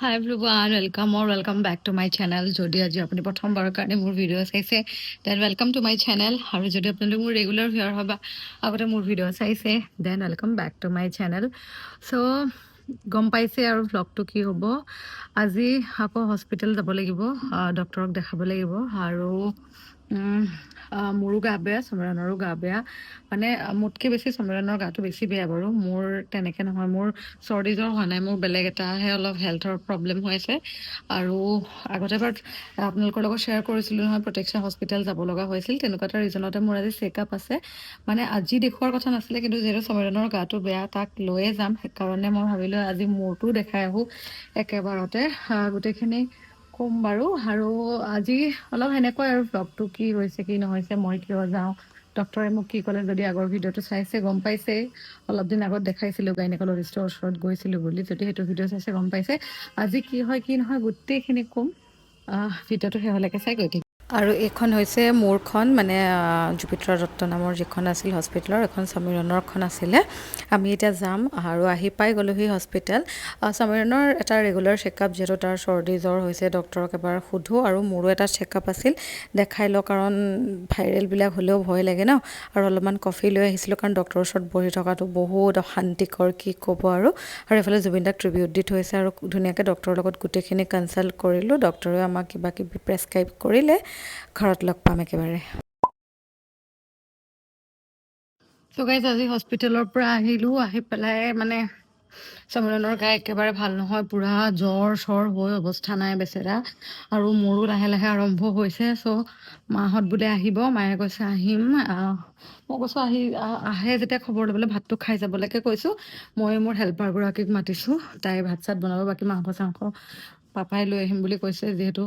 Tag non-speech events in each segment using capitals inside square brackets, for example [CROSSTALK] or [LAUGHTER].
Hi everyone welcome or welcome back to my channel যদি আজি আপুনি প্ৰথমবাৰৰ কাৰণে মোৰ ভিডিঅ' চাইছে then welcome to my channel আৰু যদি আপোনালোক মোৰ ৰেগুলাৰ ভিউৱাৰ হয় বা আগতে মোৰ ভিডিঅ' চাইছে then welcome back to my channel চ' গম পাইছে আৰু ভ্লগটো কি হ'ব। আজি আকৌ হস্পিটেল যাব লাগিব ডক্টৰক দেখাব লাগিব। আৰু মোৰো গা বেয়া সমীৰণৰো গা বেয়া। মানে মোতকৈ বেছি সমীৰণৰ গাটো বেছি বেয়া বাৰু। মোৰ তেনেকৈ নহয় মোৰ চৰ্দি জ্বৰ হোৱা নাই মোৰ বেলেগ এটাহে অলপ হেল্থৰ প্ৰব্লেম হৈ আছে। আৰু আগতে এবাৰ আপোনালোকৰ লগত শ্বেয়াৰ কৰিছিলোঁ নহয় প্ৰটেকশ্যন হস্পিটেল যাব লগা হৈছিল তেনেকুৱা এটা ৰিজনতে মোৰ আজি চেকআপ আছে। মানে আজি দেখুৱাৰ কথা নাছিলে কিন্তু যিহেতু সমীৰণৰ গাটো বেয়া তাক লৈয়ে যাম। সেইকাৰণে মই ভাবিলোঁ আজি মোৰতো দেখাই আহোঁ একেবাৰতে। গোটেইখিনি ক'ম বাৰু। আৰু আজি অলপ সেনেকৈ আৰু ব্লগটো কি হৈছে, কি নহৈছে, মই কিয় যাওঁ? ডক্টৰে মোক কি ক'লে যদি আগৰ ভিডিঅ'টো চাইছে, গম পাইছে। অলপ দিন আগত দেখাইছিলোঁ গাইনেকলজিষ্টৰ ওচৰত গৈছিলোঁ বুলি, যদি সেইটো ভিডিঅ' চাইছে, গম পাইছে। আজি কি হয়, কি নহয়, গোটেইখিনি ক'ম। ভিডিঅ'টো শেহলৈকে চাই গৈ থাকিম আৰু এইখন হৈছে মোৰখন মানে জুপিত্ৰ দত্ত নামৰ যিখন আছিল হস্পিটেলৰ এখন সমীৰণৰখন আছিলে। আমি এতিয়া যাম আৰু আহি পাই গ'লোহি হস্পিটেল। সমীৰণৰ এটা ৰেগুলাৰ চেকআপ যিহেতু তাৰ চৰ্দি জ্বৰ হৈছে ডক্টৰক এবাৰ সোধোঁ আৰু মোৰো এটা চেকআপ আছিল। দেখাই লওঁ কাৰণ ভাইৰেলবিলাক হ'লেও ভয় লাগে ন। আৰু অলপমান কফি লৈ আহিছিলোঁ কাৰণ ডক্টৰৰ ওচৰত বহি থকাটো বহুত অশান্তিকৰ কি ক'ব আৰু। আৰু এইফালে জুবিন দাক ট্ৰিবিউট দি থৈছে আৰু ধুনীয়াকৈ ডক্টৰৰ লগত গোটেইখিনি কনচাল্ট কৰিলোঁ। ডক্টৰেও আমাক কিবা কিবি প্ৰেছক্ৰাইব কৰিলে। ঘৰত লগ পাম একেবাৰে। চ' গাইজ আজি হস্পিটেলৰ পৰা আহিলোঁ আহি পেলাই মানে সমীৰণৰ গা একেবাৰে ভাল নহয় পূৰা জ্বৰ চৰ হৈ অৱস্থা নাই বেচেৰা। আৰু মোৰো লাহে লাহে আৰম্ভ হৈছে চ' মাহঁত বোলে আহিব মায়ে কৈছে আহিম। আহ, মই কৈছোঁ আহ, আহে যেতিয়া খবৰ ল'বলৈ ভাতটো খাই যাবলৈকে কৈছোঁ। মই মোৰ হেল্পাৰগৰাকীক মাতিছোঁ তাই ভাত চাত বনাব বাকী মাংস চাংস পাপাই লৈ আহিম বুলি কৈছে যিহেতু।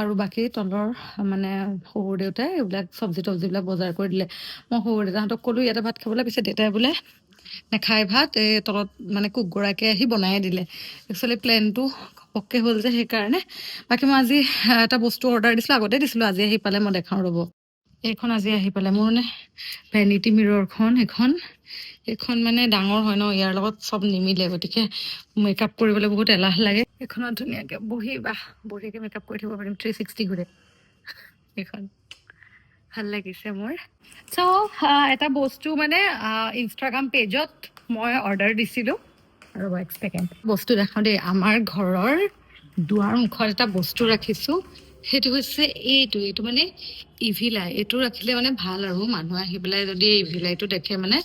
আৰু বাকী তলৰ মানে শহুৰ দেউতাই এইবিলাক চব্জি তব্জিবিলাক বজাৰ কৰি দিলে। মই শহুৰ দেউতাহঁতক ক'লোঁ ইয়াতে ভাত খাবলৈ পিছে দেউতাই বোলে নেখাই ভাত এই তলত মানে কুকগৰাকীয়ে আহি বনাই দিলে। একচুৱেলি প্লেনটো ঘপককৈ হ'ল যে সেইকাৰণে। বাকী মই আজি এটা বস্তু অৰ্ডাৰ দিছিলোঁ আগতে দিছিলোঁ আজি আহি পালে মই দেখাওঁ ৰ'ব। এইখন আজি আহি পালে মোৰ মানে ভেনিটি মিৰৰখন এইখন এইখন মানে ডাঙৰ হয় ন ইয়াৰ লগত চব নিমিলে। গতিকে মেকআপ কৰিবলৈ বহুত এলাহ লাগে। এইখনত ধুনীয়াকৈ বহি বাহ বঢ়িয়াকৈ মেকআপ কৰি থাকিব পাৰিম থ্ৰী ছিক্সটি ঘূৰে। এইখন ভাল লাগিছে মোৰ। চ' এটা বস্তু মানে ইনষ্টাগ্ৰাম পেজত মই অৰ্ডাৰ দিছিলোঁ। ৰ'ব এক ছেকেণ্ড বস্তু দেখাওঁ দেই। আমাৰ ঘৰৰ দুৱাৰ মুখত এটা বস্তু ৰাখিছোঁ। সেইটো হৈছে এইটো এইটো মানে ইভিলাই এইটো ৰাখিলে মানে ভালো আৰু মানুহ আহি পেলাই যদি ইভিলাইটো দেখে মানে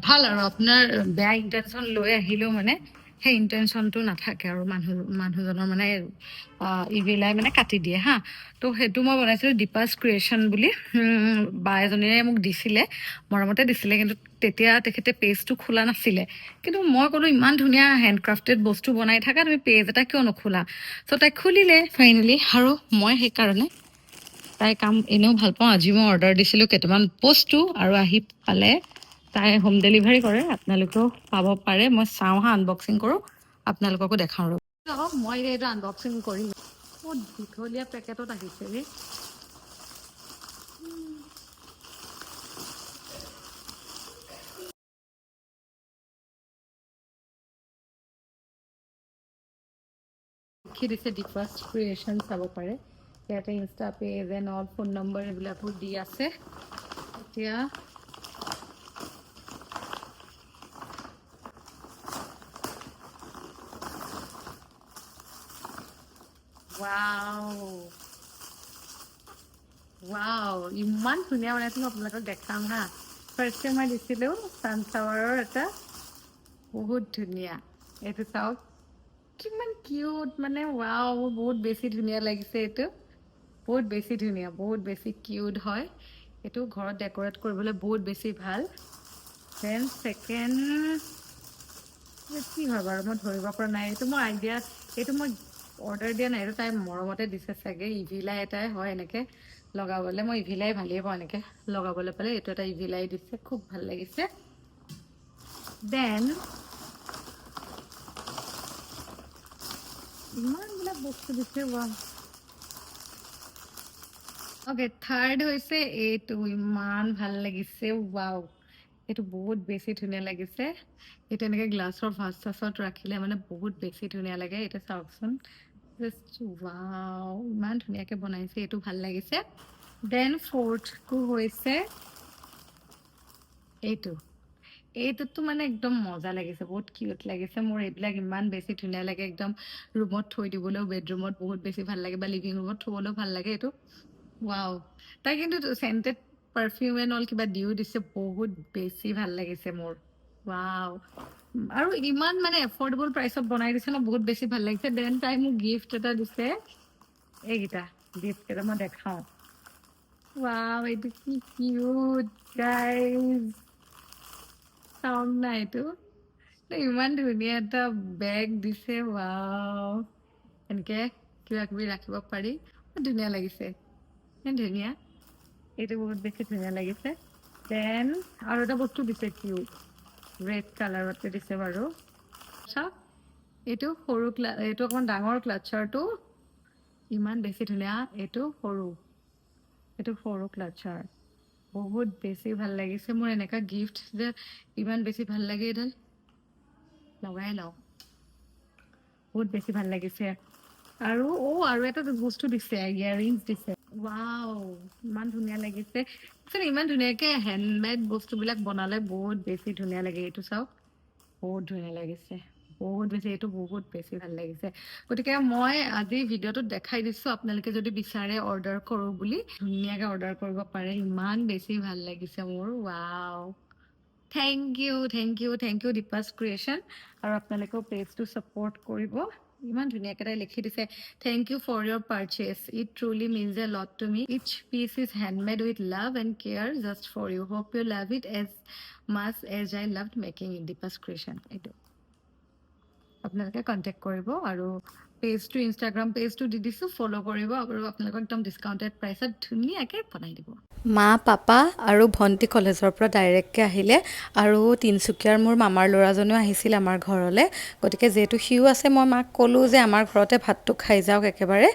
ভালো আৰু আপোনাৰ বেয়া ইণ্টেনশ্যন লৈ আহিলেও মানে সেই ইণ্টেনশ্যনটো নাথাকে আৰু মানুহ মানুহজনৰ মানে ইভিলাই মানে কাটি দিয়ে হা। তো সেইটো মই বনাইছিলোঁ দীপাছ ক্ৰিয়েশ্যন বুলি। বা এজনীয়ে মোক দিছিলে মৰমতে দিছিলে কিন্তু তেতিয়া তেখেতে পেজটো খোলা নাছিলে। কিন্তু মই ক'লোঁ ইমান ধুনীয়া হেণ্ডক্ৰাফটেড বস্তু বনাই থাকা তুমি পেজ এটা কিয় নোখোলা? চ' তাই খুলিলে ফাইনেলি আৰু মই সেইকাৰণে তাই কাম এনেও ভাল পাওঁ। আজি মই অৰ্ডাৰ দিছিলোঁ কেইটামান বস্তু আৰু আহি পালে তাই হোম ডেলিভাৰী কৰে আপোনালোকেও পাব পাৰে। মই চাওঁ হা আনবক্সিং কৰোঁ আপোনালোককো দেখাওঁ ৰ'ব। চাওক, মই এইটো আনবক্সিং কৰিম। বহুত দীঘলীয়া পেকেটত আহিছে ৰে। লিখি দিছে দীপাছ ক্ৰিয়েশ্যন চাব পাৰে। ইয়াতে insta page and all phone number এইবিলাকো দি আছে। এতিয়া ৱাও ৱাও ইমান ধুনীয়া বনাইছে মই আপোনালোকক দেখাম হা। ফাৰ্ষ্টে মই দিছিলোঁ ছানফ্লাৱাৰৰ এটা। বহুত ধুনীয়া। এইটো চাওক। কিমান কিউট মানে ৱাও মোৰ বহুত বেছি ধুনীয়া লাগিছে এইটো। বহুত বেছি ধুনীয়া, বহুত বেছি কিউট হয়। এইটো ঘৰত ডেক'ৰেট কৰিবলৈ বহুত বেছি ভালো। দেন ছেকেণ্ড কি হয় বাৰু, মই ধৰিব পৰা নাই। এইটো মই আইডিয়া এইটো মই অৰ্ডাৰ দিয়া নাই, এইটো তাই মৰমতে দিছে চাগে, ইভিলাই এটাই হয় এনেকৈ লগাবলৈ, মই ইভিলাই ভালেই পাওঁ এনেকৈ লগাবলৈ পালে, এইটো এটা ইভিলাই দিছে, খুব ভালো লাগিছে। দেন ইমানবিলাক বস্তু দিছে ৱাও অ'কে থাৰ্ড হৈছে, এইটো ইমান ভালো লাগিছে ৱাও এইটো বহুত বেছি ধুনীয়া লাগিছে। এইটো এনেকৈ গ্লাছৰ ভাজ চাছত ৰাখিলে মানে বহুত বেছি ধুনীয়া লাগে এইটো চাওকচোন। জাষ্ট ৱাও ইমান ধুনীয়াকৈ বনাইছে, এইটো ভালো লাগিছে। দেন ফ'ৰ্থটো হৈছে এইটো। এইটোতো মানে একদম মজা লাগিছে, বহুত কিউট লাগিছে। মোৰ এইবিলাক ইমান বেছি ধুনীয়া লাগে, একদম ৰুমত থৈ দিবলৈও বেডৰুমত বহুত বেছি ভালো লাগে, বা লিভিং ৰুমত থ'বলৈও ভালো লাগে এইটো। ৱাও তাই কিন্তু চেণ্টেড পাৰফিউম এণ্ড অল কিবা দিও দিছে, বহুত বেছি ভালো লাগিছে মোৰ। ৱাও আৰু ইমান মানে এফৰ্ডেবল প্ৰাইচত বনাই দিছে ন, বহুত বেছি ভালো লাগিছে। দেন তাই মোক গিফ্ট এটা দিছে। এইকেইটা গিফ্ট কেইটা মই দেখাওঁ। ৱাও এইটো কি কিউট গাইজ চাওক না এইটো। ইমান ধুনীয়া এটা বেগ দিছে ৱাও এনেকে কিবা কিবি ৰাখিব পাৰি। ধুনীয়া লাগিছে। ধুনীয়া। এইটো বহুত বেছি ধুনীয়া লাগিছে। দেন আৰু এটা বস্তু দিছে কিউট ৰেড কালাৰতে দিছে বাৰু। চাওক এইটো সৰু ক্লা এইটো অকণমান ডাঙৰ ক্লাচাৰটো ইমান বেছি ধুনীয়া, এইটো সৰু। এইটো সৰু ক্লাচাৰ বহুত বেছি ভালো লাগিছে। মোৰ এনেকুৱা গিফ্ট যে ইমান বেছি ভালো লাগে এইডাল লগাই লওঁ। বহুত বেছি ভালো লাগিছে। আৰু, অ' আৰু এটা বস্তু দিছে ইয়াৰিংছ দিছে। ৱাও ইমান ধুনীয়া লাগিছে। একচুৱেলি ইমান ধুনীয়াকৈ হেণ্ডমেড বস্তুবিলাক বনালে বহুত বেছি ধুনীয়া লাগে এইটো চাওক। বহুত ধুনীয়া লাগিছে বহুত বেছি এইটো বহুত বেছি ভাল লাগিছে। গতিকে মই আজি ভিডিঅ'টোত দেখাই দিছোঁ আপোনালোকে যদি বিচাৰে অৰ্ডাৰ কৰোঁ বুলি। ধুনীয়াকৈ অৰ্ডাৰ কৰিব পাৰে ইমান বেছি ভাল লাগিছে মোৰ wow thank you thank you thank you Deepa's creation আৰু আপোনালোকেও পেজটো ছাপৰ্ট কৰিব। ইমান ধুনীয়াকৈ তাই লিখি দিছে thank you for your purchase it truly means a lot to me each piece is handmade with love and care just for you hope you love it as much as I love making it Deepa's creation এইটো। আপোনালোকে contact কৰিব আৰু পেজটো Instagram পেজটো দি দিছোঁ follow কৰিব আৰু আপোনালোকক একদম ডিছকাউণ্টেড প্ৰাইচত ধুনীয়াকৈ বনাই দিব। মা, পাপা আৰু ভণ্টি কলেজৰ পৰা ডাইৰেক্টকৈ আহিলে আৰু তিনিচুকীয়াৰ মোৰ মামাৰ ল'ৰাজনেও আহিছিল আমাৰ ঘৰলৈ। গতিকে যিহেতু সিও আছে, মই মাক ক'লোঁ যে আমাৰ ঘৰতে ভাতটো খাই যাওক একেবাৰে।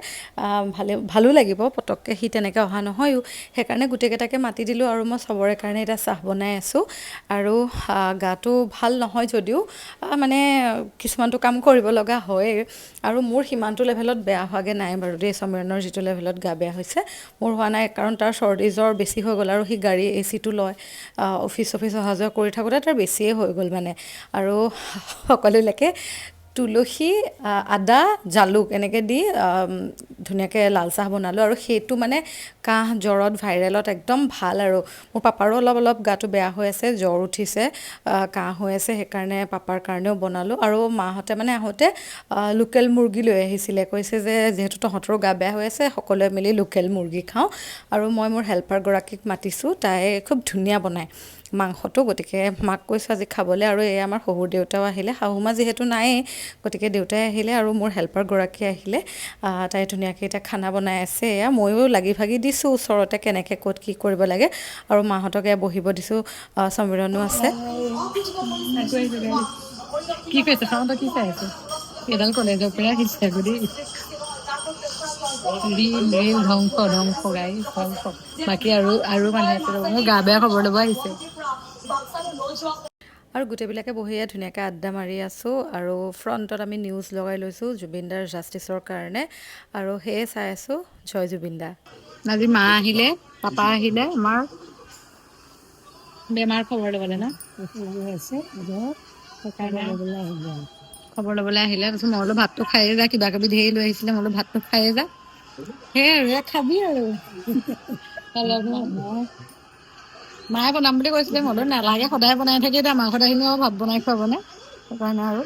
ভালে, ভালো লাগিব পটককৈ সি তেনেকৈ অহা নহয়ো। সেইকাৰণে গোটেইকেইটাকে মাতি দিলোঁ আৰু মই চবৰে কাৰণে এতিয়া চাহ বনাই আছোঁ। আৰু গাটো ভালো নহয় যদিও মানে কিছুমানটো কাম কৰিব লগা হয়েই। আৰু মোৰ সিমানটো লেভেলত বেয়া হোৱাগৈ নাই বাৰু দেই সমীৰণৰ যিটো লেভেলত গা বেয়া হৈছে, মোৰ হোৱা নাই। কাৰণ তাৰ জ্বৰ বেছি হৈ গ'ল আৰু সি গাড়ী এ চিটো লয় অফিচ অফিচ অহা যোৱা কৰি থাকোঁতে তাৰ বেছিয়ে হৈ গ'ল মানে। আৰু সকলোলৈকে তুলসী আদা, জালুক এনেকৈ দি ধুনীয়াকৈ লাল চাহ বনালোঁ আৰু সেইটো মানে কাহ জ্বৰত ভাইৰেলত একদম ভালো আৰু মোৰ পাপাৰো অলপ অলপ গাটো বেয়া হৈ আছে, জ্বৰ উঠিছে কাহ হৈ আছে, সেইকাৰণে পাপাৰ কাৰণেও বনালোঁ আৰু মাহঁতে মানে আহোঁতে লোকেল মুৰ্গী লৈ আহিছিলে, কৈছে যে যিহেতু তহঁতৰো গা বেয়া হৈ আছে, সকলোৱে মিলি লোকেল মুৰ্গী খাওঁ আৰু মই মোৰ হেল্পাৰগৰাকীক মাতিছোঁ, তাই খুব ধুনীয়া বনায়। মাংসটো গতিকে মাক কৈছোঁ আজি খাবলৈ আৰু এই আমাৰ শহুৰ দেউতাও আহিলে। শাহুমা যিহেতু নায়েই গতিকে দেউতাই আহিলে আৰু মোৰ হেল্পাৰগৰাকী আহিলে। আহ, তাই ধুনীয়াকৈ এতিয়া খানা বনাই আছে। এয়া ময়ো লাগি ভাগি দিছোঁ ওচৰতে কেনেকৈ ক'ত কি কৰিব লাগে। আৰু মাহঁতক এয়া বহিব দিছোঁ সমীৰণো আছে। কি কৈছে? কি আছে? কলেজৰ আহিছে ধ্বংস ধ্বংস গাই ধ্বংস বাকী আৰু আৰু ৰ'ব, মোৰ গা বেয়া খবৰ ল'ব আহিছে। আৰু গোটেইবিলাকে বহিয়ে ধুনীয়াকৈ আড্ডা মাৰি আছোঁ আৰু ফ্ৰণ্টত আমি নিউজ লগাই লৈছোঁ জুবিনদাৰ জাষ্টিছৰ কাৰণে। আৰু সেয়ে চাই আছোঁ জয় জুবিনদা। আজি মা আহিলে পাপা আহিলে আমাৰ বেমাৰ খবৰ ল'বলৈ না? খবৰ ল'বলৈ আহিলে তাৰপিছত মই বোলো ভাতটো খায়ে যা কিবা কিবি ধেৰ লৈ আহিছিলে মই বোলো ভাতটো খায়ে যা। সেয়াই আৰু খাবি আৰু। অলপ [LAUGHS] মায়ে বনাম বুলি কৈছিলে মই বোলো নালাগে সদায় বনাই থাকি এতিয়া মাংস দাহিনী আৰু ভাত বনাই খুৱাবনে সেইকাৰণে আৰু।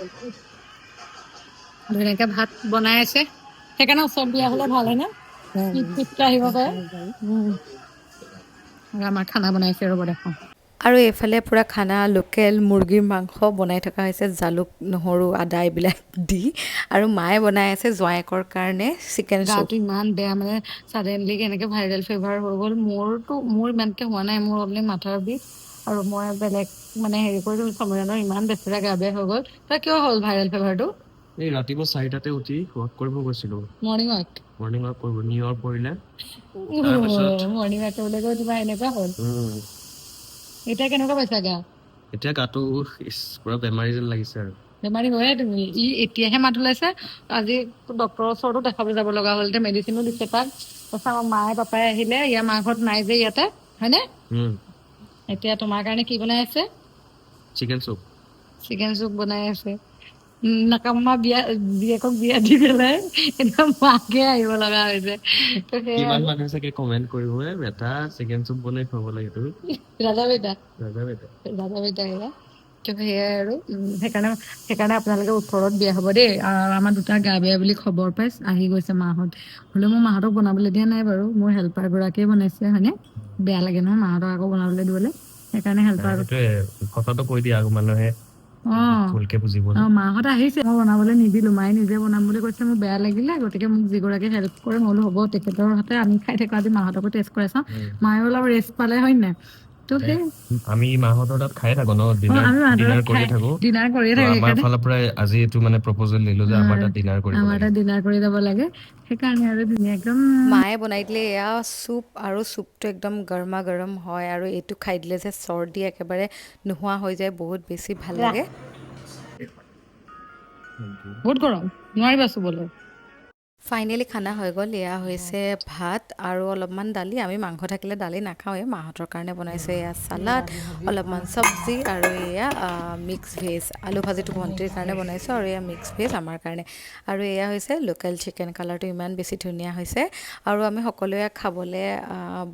ধুনীয়াকৈ ভাত বনাই আছে। সেইকাৰণে ওচৰত বিয়া হ'লে ভাল হয় নে পিট পিটকৈ আহিব পাৰে। আমাৰ খানা বনাইছে ৰ'ব দেখাওঁ আৰু এইফালে পূৰা খানা লোকেল মুৰ্গীৰ মাংস বনাই থকা হৈছে জালুক নহৰু আদা এইবিলাক দি। আৰু মায়ে বনাই আছে জোঁৱায়েকৰ কাৰণে চিকেন গাটো ইমান বেয়া মানে ছাডেনলি কেনেকৈ ভাইৰেল ফিভাৰ হৈ গ'ল। মোৰতো মোৰ ইমানকৈ হোৱা নাই মোৰ অলপ মাথাৰ বিষ। আৰু মই বেলেগ মানে হেৰি কৰিলোঁ সমীৰণৰ ইমান বেছিৰা গা বেয়া হৈ গ'ল। তাৰ কিয় হ'ল ভাইৰেল ফিভাৰটো এই ৰাতিপুৱা চাৰিটাতে উঠি ৱাক কৰিব গৈছিলো। মৰ্ণিং ৱাক মৰ্ণিং ৱাক কৰিব নিউ পৰিলে। মৰ্ণিং ৱাক কৰিবলৈ গৈ তোমাৰ এনেকুৱা হ'ল। এতিয়া কেনেকুৱা পাইছা গা? এতিয়া গাটো পুৰা বেমাৰী যেন লাগিছে আৰু। বেমাৰী হয়ে তুমি ই এতিয়াহে মাত ওলাইছে আজি ডক্টৰৰ ওচৰতো দেখাব যাব লগা হ'ল এতিয়া মেডিচিনো দিছে তাক। তাৰপিছত আমাৰ মায়ে পাপাই আহিলে ইয়াৰ মা ঘৰত নাই যে ইয়াতে হয়নে? এতিয়া তোমাৰ কাৰণে কি বনাই আছে? চিকেন চুপ চিকেন চুপ বনাই আছে। নাকামা বিয়া জীয়েকক বিয়া দি পেলাই এতিয়া মাকে আহিব লগা হৈছে। কিমান। মানুহে চাগে কমেণ্ট কৰিব এ বেটা চিকেন চুপ বনাই খুৱাব লাগে তোৰ? ৰাজা বেটা দাদা বেটা দাদা বেটা এয়া তো সেয়াই আৰু উম, সেইকাৰণে সেইকাৰণে আপোনালোকে ওচৰত বিয়া হ'ব দেই। আৰু আমাৰ দুটা গা বেয়া বুলি খবৰ পাই আহি গৈছে মাহঁত। হ'লেও মই মাহঁতক বনাবলৈ দিয়া নাই বাৰু মোৰ হেল্পাৰ গৰাকীয়ে বনাইছে হয়নে? বেয়া লাগে নহয় মাহঁতক আকৌ বনাবলৈ দিবলৈ। সেইকাৰণে হেল্পাৰ সেইটোৱে কথাটো কৈ দিয়া আকৌ মানুহে। অঁ। ভুলকে বুজিব মাহঁত আহিছে। মই বনাবলৈ নিদিলো মায়ে নিজে বনাম বুলি কৈছে মোৰ বেয়া লাগিলে। গতিকে মোক যিগৰাকীয়ে হেল্প কৰে মই বোলো হ'ব তেখেতৰ হাতে আমি খাই থাকো আজি মাহঁতকো টেষ্ট কৰাই চাওঁ মায়ে অলপ ৰেষ্ট পালে হয় নাই? আমি মাহঁতৰ তাত খাই থাকো ন অ, ডিনাৰ আমি মাহঁতৰ ডিনাৰ তাত কৰি খাই- থাকো। ডিনাৰ কৰিয়ে তো থাকে আমাৰ সেইকাৰণে। ফালৰ পৰাই আজি এইটো মানে প্ৰপ'জেল দিলো যে আমাৰ তাত ডিনাৰ কৰিব আমাৰ লাগে। তাত ডিনাৰ কৰি যাব লাগে। সেইকাৰণে আৰু ধুনীয়া একদম মায়ে বনাই দিলে এয়া চুপ আৰু চুপটো একদম গৰমা গৰম হয় আৰু এইটো খাই দিলে যে চৰ্দি একেবাৰে নোহোৱা হৈ যায় বহুত বেছি ভাল লাগে। বহুত গৰম নোৱাৰিবা চুবলৈ। ফাইনেলি খানা হৈ গ'ল এয়া হৈছে ভাত আৰু অলপমান দালি। আমি মাংস থাকিলে দালি নাখাওঁৱেই মাহঁতৰ কাৰণে বনাইছোঁ এয়া চালাড অলপমান চব্জি আৰু এয়া মিক্স ভেজ। আলু ভাজিটো ভণ্টিৰ কাৰণে বনাইছোঁ আৰু এয়া মিক্স ভেজ আমাৰ কাৰণে। আৰু এয়া হৈছে লোকেল চিকেন কালাৰটো ইমান বেছি ধুনীয়া হৈছে। আৰু আমি সকলোৱে খাবলৈ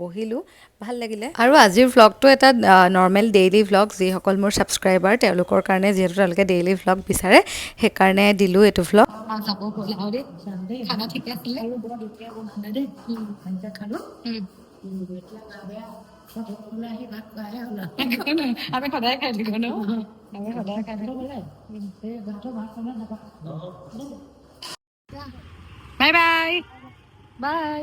বহিলোঁ। ভালো লাগিলে। আৰু আজিৰ ভ্লগটো এটা নৰ্মেল ডেইলি ভ্লগ যিসকল মোৰ ছাবস্ক্ৰাইবাৰ তেওঁলোকৰ কাৰণে যিহেতু তেওঁলোকে ডেইলি ভ্লগ বিচাৰে সেইকাৰণে দিলোঁ এইটো ভ্লগ যাব হ'ল আৰু দেই খানা ঠিকে আছিলে আমি সদায় খাই থাকো ন আমি সদায় খাই থাকো বাই বাই বাই